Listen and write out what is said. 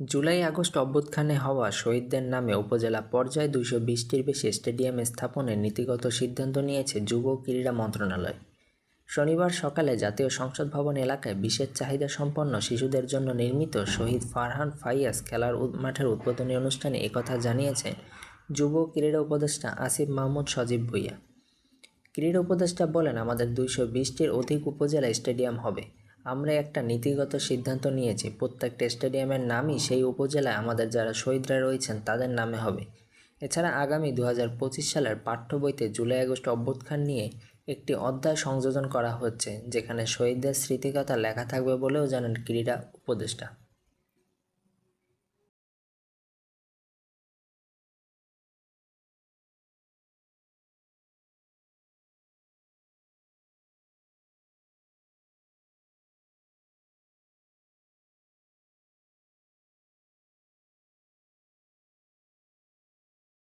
July August অভ্যুত্থানে হওয়া শহীদদের নামে উপজেলা পর্যায়ে দুইশো বিশটির বেশি স্টেডিয়াম স্থাপনের নীতিগত সিদ্ধান্ত নিয়েছে যুব ক্রীড়া মন্ত্রণালয়। শনিবার সকালে জাতীয় সংসদ ভবন এলাকায় বিশেষ চাহিদা সম্পন্ন শিশুদের জন্য নির্মিত শহীদ ফারহান ফাইয়াস খেলার মাঠের উদ্বোধনী অনুষ্ঠানে একথা জানিয়েছেন যুব ক্রীড়া উপদেষ্টা আসিফ মাহমুদ সজীব ভুইয়া। ক্রীড়া উপদেষ্টা বলেন, আমাদের দুইশো বিশটির অধিক উপজেলা স্টেডিয়াম হবে। আমরা একটা নীতিগত সিদ্ধান্ত নিয়েছি প্রত্যেকটা স্টেডিয়ামের নামই সেই উপজেলায় আমাদের যারা শহীদরা রয়েছেন তাদের নামে হবে। এছাড়া আগামী দু হাজার পঁচিশ সালের পাঠ্য বইতে জুলাই আগস্ট অভ্যুত্থান নিয়ে একটি অধ্যায় সংযোজন করা হচ্ছে, যেখানে শহীদদের স্মৃতিকথা লেখা থাকবে বলেও জানেন ক্রীড়া উপদেষ্টা।